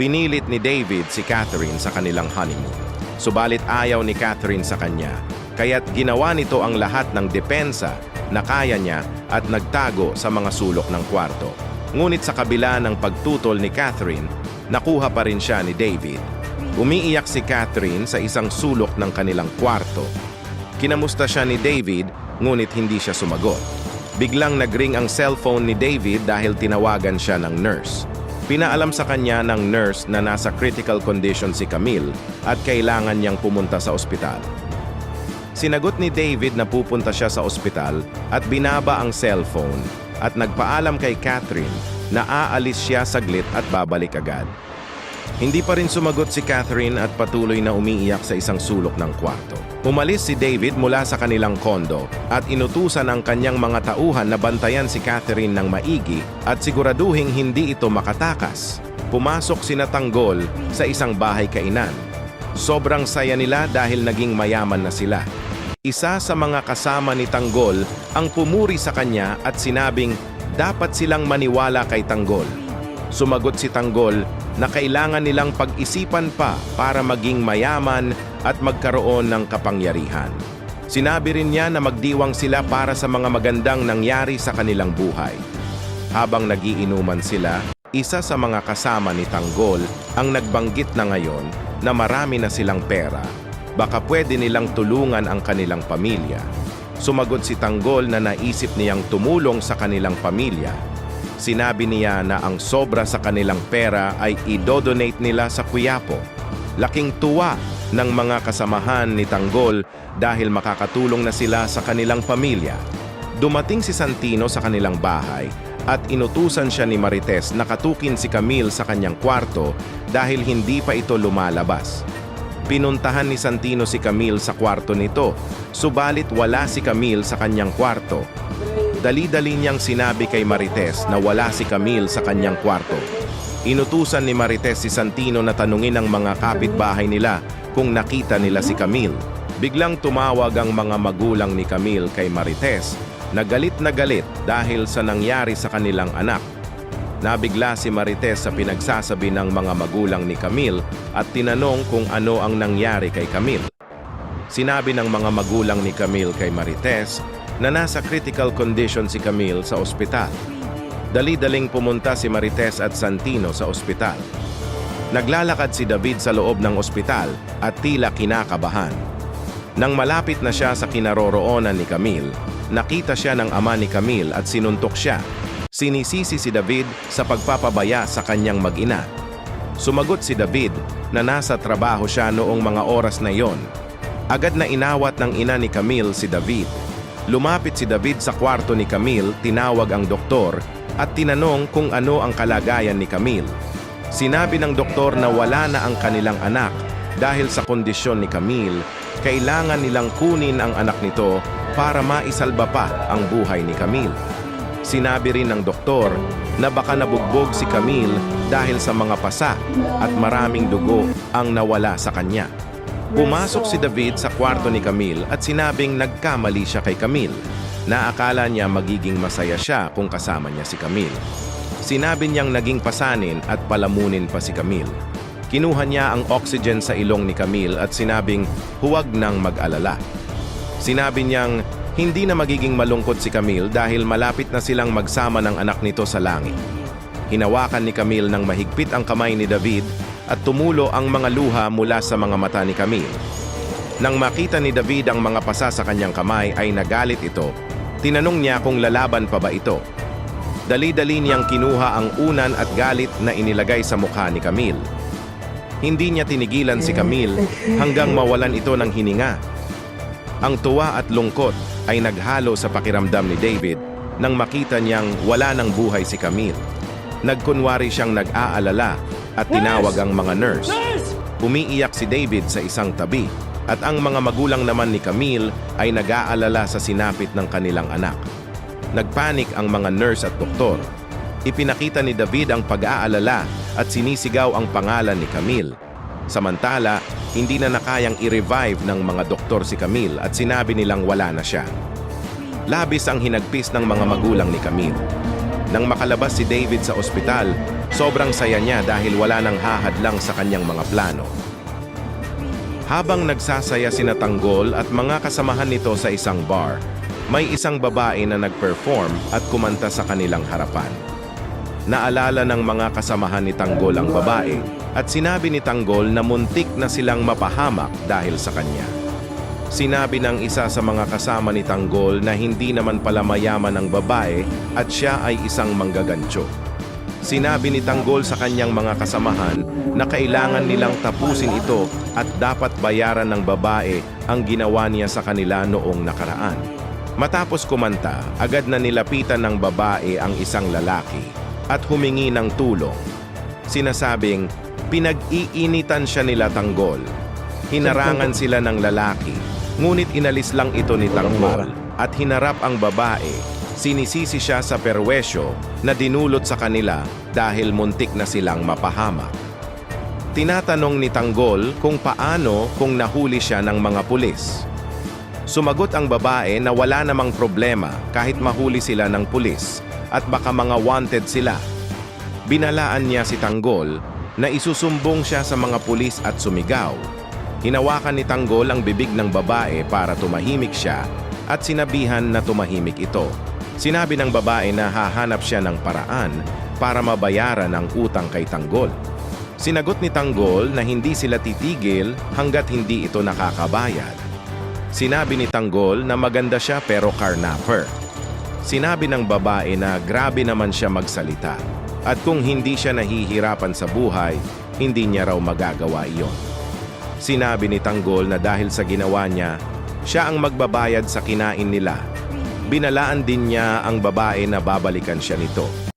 Pinilit ni David si Catherine sa kanilang honeymoon. Subalit ayaw ni Catherine sa kanya, kaya't ginawa nito ang lahat ng depensa na kaya niya at nagtago sa mga sulok ng kwarto. Ngunit sa kabila ng pagtutol ni Catherine, nakuha pa rin siya ni David. Umiiyak si Catherine sa isang sulok ng kanilang kwarto. Kinamusta siya ni David, ngunit hindi siya sumagot. Biglang nagring ang cellphone ni David dahil tinawagan siya ng nurse. Pinaalam sa kanya ng nurse na nasa critical condition si Camille at kailangan niyang pumunta sa ospital. Sinagot ni David na pupunta siya sa ospital at binaba ang cellphone at nagpaalam kay Catherine na aalis siya saglit at babalik agad. Hindi pa rin sumagot si Catherine at patuloy na umiiyak sa isang sulok ng kwarto. Umalis si David mula sa kanilang kondo at inutusan ang kanyang mga tauhan na bantayan si Catherine ng maigi at siguraduhing hindi ito makatakas. Pumasok sina Tanggol sa isang bahay kainan. Sobrang saya nila dahil naging mayaman na sila. Isa sa mga kasama ni Tanggol ang pumuri sa kanya at sinabing dapat silang maniwala kay Tanggol. Sumagot si Tanggol na kailangan nilang pag-isipan pa para maging mayaman at magkaroon ng kapangyarihan. Sinabi rin niya na magdiwang sila para sa mga magandang nangyari sa kanilang buhay. Habang nagiinuman sila, isa sa mga kasama ni Tanggol ang nagbanggit na ngayon na marami na silang pera. Baka pwede nilang tulungan ang kanilang pamilya. Sumagot si Tanggol na naisip niyang tumulong sa kanilang pamilya Sinabi niya na ang sobra sa kanilang pera ay idodonate nila sa Quiapo. Laking tuwa ng mga kasamahan ni Tanggol dahil makakatulong na sila sa kanilang pamilya. Dumating si Santino sa kanilang bahay at inutusan siya ni Marites na katukin si Camille sa kanyang kwarto dahil hindi pa ito lumalabas. Pinuntahan ni Santino si Camille sa kwarto nito, subalit wala si Camille sa kanyang kwarto. Dali-dali niyang sinabi kay Marites na wala si Camille sa kanyang kwarto. Inutusan ni Marites si Santino na tanungin ang mga kapitbahay nila kung nakita nila si Camille. Biglang tumawag ang mga magulang ni Camille kay Marites na galit na galit dahil sa nangyari sa kanilang anak. Nabigla si Marites sa pinagsasabi ng mga magulang ni Camille at tinanong kung ano ang nangyari kay Camille. Sinabi ng mga magulang ni Camille kay Marites na nasa critical condition si Camille sa ospital. Dali-daling pumunta si Marites at Santino sa ospital. Naglalakad si David sa loob ng ospital at tila kinakabahan. Nang malapit na siya sa kinaroroonan ni Camille, nakita siya ng ama ni Camille at sinuntok siya. Sinisisi si David sa pagpapabaya sa kanyang mag-ina. Sumagot si David na nasa trabaho siya noong mga oras na iyon. Agad na inawat ng ina ni Camille si David Lumapit si David sa kwarto ni Camille, tinawag ang doktor at tinanong kung ano ang kalagayan ni Camille. Sinabi ng doktor na wala na ang kanilang anak dahil sa kondisyon ni Camille, kailangan nilang kunin ang anak nito para maisalba pa ang buhay ni Camille. Sinabi rin ng doktor na baka nabugbog si Camille dahil sa mga pasa at maraming dugo ang nawala sa kanya. Pumasok si David sa kwarto ni Camille at sinabing nagkamali siya kay Camille na akala niya magiging masaya siya kung kasama niya si Camille. Sinabi niyang naging pasanin at palamunin pa si Camille. Kinuha niya ang oxygen sa ilong ni Camille at sinabing huwag nang mag-alala. Sinabi niyang hindi na magiging malungkot si Camille dahil malapit na silang magsama ng anak nito sa langit. Hinawakan ni Camille ng mahigpit ang kamay ni David at tumulo ang mga luha mula sa mga mata ni Camille. Nang makita ni David ang mga pasa sa kanyang kamay ay nagalit ito. Tinanong niya kung lalaban pa ba ito. Dali-dali niyang kinuha ang unan at galit na inilagay sa mukha ni Camille. Hindi niya tinigilan si Camille hanggang mawalan ito ng hininga. Ang tuwa at lungkot ay naghalo sa pakiramdam ni David nang makita niyang wala ng buhay si Camille. Nagkunwari siyang nag-aalala at tinawag ang mga nurse. Umiiyak si David sa isang tabi at ang mga magulang naman ni Camille ay nag-aalala sa sinapit ng kanilang anak. Nagpanik ang mga nurse at doktor. Ipinakita ni David ang pag-aalala at sinisigaw ang pangalan ni Camille. Samantala, hindi na nakayang i-revive ng mga doktor si Camille at sinabi nilang wala na siya. Labis ang hinagpis ng mga magulang ni Camille. Nang makalabas si David sa ospital, Sobrang saya niya dahil wala nang hahadlang sa kanyang mga plano. Habang nagsasaya sina Tanggol at mga kasamahan nito sa isang bar, may isang babae na nag-perform at kumanta sa kanilang harapan. Naalala ng mga kasamahan ni Tanggol ang babae at sinabi ni Tanggol na muntik na silang mapahamak dahil sa kanya. Sinabi ng isa sa mga kasama ni Tanggol na hindi naman pala mayaman ang babae at siya ay isang manggagansyo. Sinabi ni Tanggol sa kanyang mga kasamahan na kailangan nilang tapusin ito at dapat bayaran ng babae ang ginawa niya sa kanila noong nakaraan. Matapos kumanta, agad na nilapitan ng babae ang isang lalaki at humingi ng tulong. Sinasabing, pinag-iinitan siya nila Tanggol. Hinarangan sila ng lalaki, ngunit inalis lang ito ni Tanggol at hinarap ang babae. Sinisisi siya sa perwesyo na dinulot sa kanila dahil muntik na silang mapahamak. Tinatanong ni Tanggol kung paano kung nahuli siya ng mga pulis. Sumagot ang babae na wala namang problema kahit mahuli sila ng pulis at baka mga wanted sila. Binalaan niya si Tanggol na isusumbong siya sa mga pulis at sumigaw. Hinawakan ni Tanggol ang bibig ng babae para tumahimik siya at sinabihan na tumahimik ito. Sinabi ng babae na hahanap siya ng paraan para mabayaran ang utang kay Tanggol. Sinagot ni Tanggol na hindi sila titigil hanggat hindi ito nakakabayad. Sinabi ni Tanggol na maganda siya pero carnapper. Sinabi ng babae na grabe naman siya magsalita at kung hindi siya nahihirapan sa buhay, hindi niya raw magagawa iyon. Sinabi ni Tanggol na dahil sa ginawa niya, siya ang magbabayad sa kinain nila. Binalaan din niya ang babae na babalikan siya nito